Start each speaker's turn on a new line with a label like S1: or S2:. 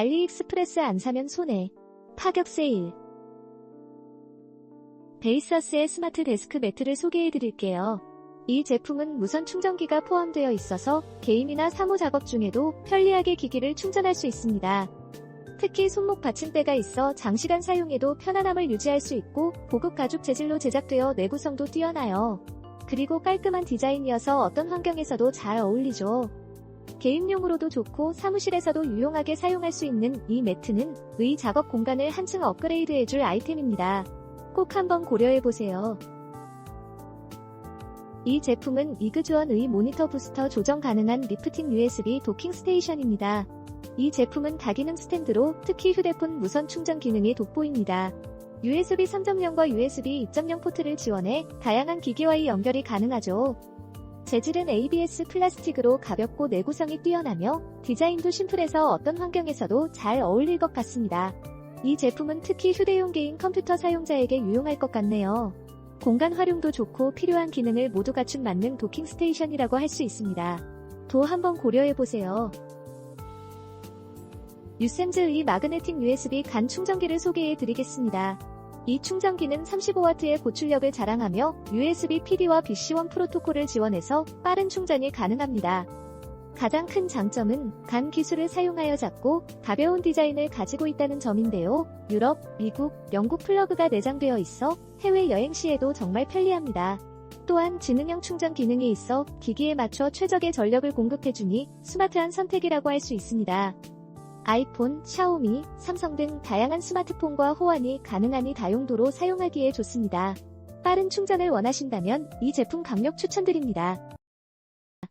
S1: 알리익스프레스 안 사면 손해. 파격 세일. 베이서스의 스마트 데스크 매트를 소개해 드릴게요. 이 제품은 무선 충전기가 포함되어 있어서 게임이나 사무 작업 중에도 편리하게 기기를 충전할 수 있습니다. 특히 손목 받침대가 있어 장시간 사용해도 편안함을 유지할 수 있고 고급 가죽 재질로 제작되어 내구성도 뛰어나요. 그리고 깔끔한 디자인이어서 어떤 환경에서도 잘 어울리죠. 게임용으로도 좋고 사무실에서도 유용하게 사용할 수 있는 이 매트는 의 작업 공간을 한층 업그레이드해줄 아이템입니다. 꼭 한번 고려해보세요. 이 제품은 이그주원의 모니터 부스터 조정 가능한 리프팅 USB 도킹 스테이션입니다. 이 제품은 다기능 스탠드로 특히 휴대폰 무선 충전 기능이 돋보입니다. USB 3.0과 USB 2.0 포트를 지원해 다양한 기기와의 연결이 가능하죠. 재질은 ABS 플라스틱으로 가볍고 내구성이 뛰어나며 디자인도 심플해서 어떤 환경에서도 잘 어울릴 것 같습니다. 이 제품은 특히 휴대용 개인 컴퓨터 사용자에게 유용할 것 같네요. 공간 활용도 좋고 필요한 기능을 모두 갖춘 만능 도킹 스테이션이라고 할 수 있습니다. 도 한번 고려해보세요. 유샘즈의 마그네틱 USB 간 충전기를 소개해 드리겠습니다. 이 충전기는 35W의 고출력을 자랑하며 USB PD와 BC1 프로토콜을 지원해서 빠른 충전이 가능합니다. 가장 큰 장점은 간 기술을 사용하여 작고 가벼운 디자인을 가지고 있다는 점인데요. 유럽, 미국, 영국 플러그가 내장되어 있어 해외 여행 시에도 정말 편리합니다. 또한 지능형 충전 기능이 있어 기기에 맞춰 최적의 전력을 공급해주니 스마트한 선택이라고 할 수 있습니다. 아이폰, 샤오미, 삼성 등 다양한 스마트폰과 호환이 가능하니 다용도로 사용하기에 좋습니다. 빠른 충전을 원하신다면 이 제품 강력 추천드립니다.